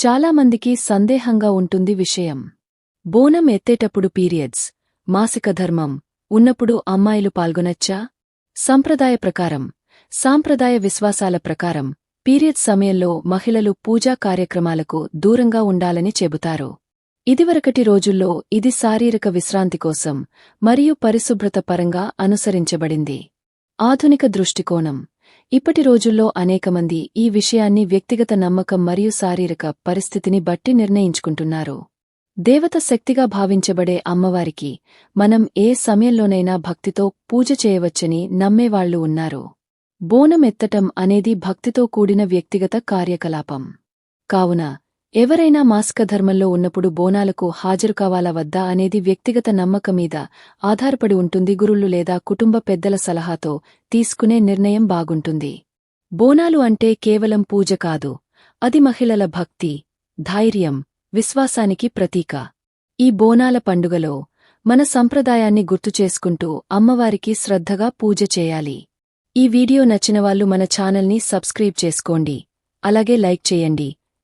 చాలామందికి సందేహంగా ఉంటుంది విషయం. బోనం ఎత్తేటప్పుడు పీరియడ్స్ మాసిక ధర్మం ఉన్నప్పుడు అమ్మాయిలు పాల్గొనొచ్చా? సంప్రదాయ ప్రకారం సాంప్రదాయ విశ్వాసాల ప్రకారం పీరియడ్స్ సమయంలో మహిళలు పూజా కార్యక్రమాలకు దూరంగా ఉండాలని చెబుతారు. ఇదివరకటి రోజుల్లో ఇది శారీరక విశ్రాంతి కోసం మరియు పరిశుభ్రత పరంగా అనుసరించబడింది. ఆధునిక దృష్టికోణం ఇప్పటి రోజుల్లో అనేకమంది ఈ విషయాన్ని వ్యక్తిగత నమ్మకం మరియు శారీరక పరిస్థితిని బట్టి నిర్ణయించుకుంటున్నారు. దేవత శక్తిగా భావించబడే అమ్మవారికి మనం ఏ సమయంలోనైనా భక్తితో పూజ చేయవచ్చని నమ్మేవాళ్ళు ఉన్నారు. బోనం ఎత్తటం అనేది భక్తితో కూడిన వ్యక్తిగత కార్యకలాపం. కావున ఎవరైనా మాస్క ధర్మంలో ఉన్నప్పుడు బోనాలకు హాజరు కావాలా వద్దా అనేది వ్యక్తిగత నమ్మకం మీద ఆధారపడి ఉంటుంది. గురుళ్ళు లేదా కుటుంబ పెద్దల సలహాతో తీసుకునే నిర్ణయం బాగుంటుంది. బోనాలు అంటే కేవలం పూజ కాదు అది మహిళల భక్తి ధైర్యం విశ్వాసానికి ప్రతీక. ఈ బోనాల పండుగలో మన సంప్రదాయాన్ని గుర్తుచేసుకుంటూ అమ్మవారికి శ్రద్ధగా పూజ చేయాలి. ఈ వీడియో నచ్చినవాళ్ళు మన ఛానల్ని సబ్స్క్రైబ్ చేసుకోండి. అలాగే లైక్ చేయండి.